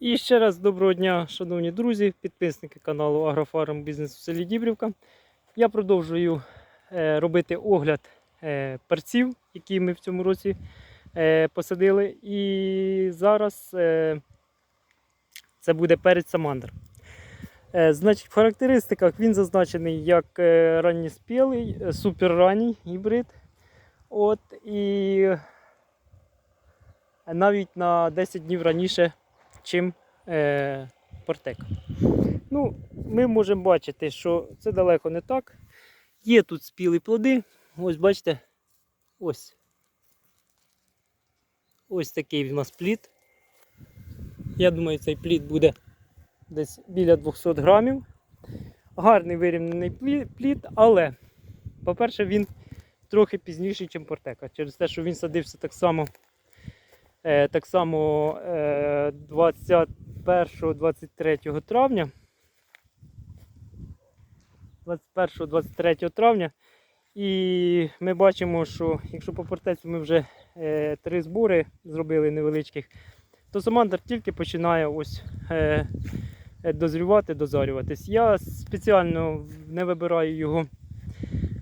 І ще раз доброго дня, шановні друзі, підписники каналу Агрофарм Бізнес у селі Дібрівка. Я продовжую е, робити огляд е, перців, які ми в цьому році е, посадили. І зараз це буде перець Самандр. Значить, в характеристиках він зазначений як ранньоспілий, суперранній гібрид. От, і навіть на 10 днів раніше, чим е, Портек. Ну, ми можемо бачити, що це далеко не так. Є тут спілі плоди. Ось бачите, ось. Ось такий в нас плід. Я думаю, цей плід буде десь біля 200 грамів. Гарний вирівнений плі- плід, але, по-перше, він трохи пізніший, ніж Портека. Через те, що він садився так само, так само е, 21-23 травня. 21-23 травня. І ми бачимо, що якщо по портецю ми вже е, три збори зробили невеличких, то самандр тільки починає ось е, е, дозрівати, дозарюватись. Я спеціально не вибираю його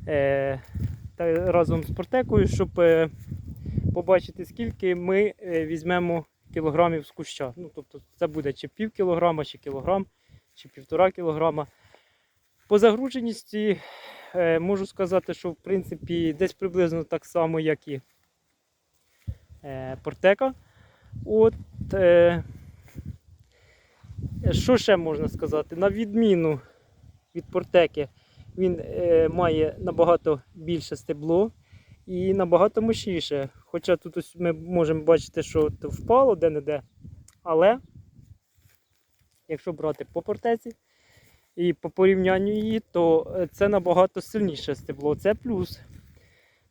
е, разом з портекою, щоб е, побачити, скільки ми е, візьмемо кілограмів з куща. Ну, тобто це буде чи пів кілограма, чи кілограм, чи півтора кілограма. По загруженості е, можу сказати, що в принципі десь приблизно так само, як і е, портека. От, що ще можна сказати? На відміну від портеки, він має набагато більше стебло і набагато мощніше. Хоча тут ось ми можемо бачити, що впало де-не-де. Але якщо брати по портеці і по порівнянню її, то е, це набагато сильніше стебло. Це плюс.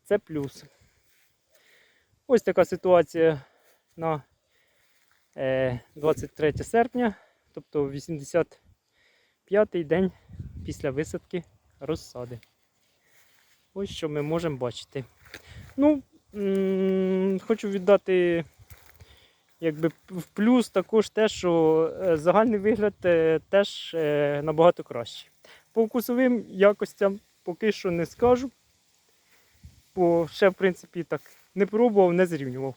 Це плюс. Ось така ситуація на е, 23 серпня, тобто 85-й день після висадки розсади. Ось що ми можемо бачити. Ну, хочу віддати якби, в плюс також те, що е, загальний вигляд е, теж е, набагато кращий. По вкусовим якостям поки що не скажу, бо ще, в принципі, так не пробував, не зрівнював.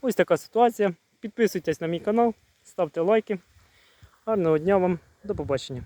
Ось така ситуація. Підписуйтесь на мій канал, ставте лайки. Гарного дня вам, до побачення.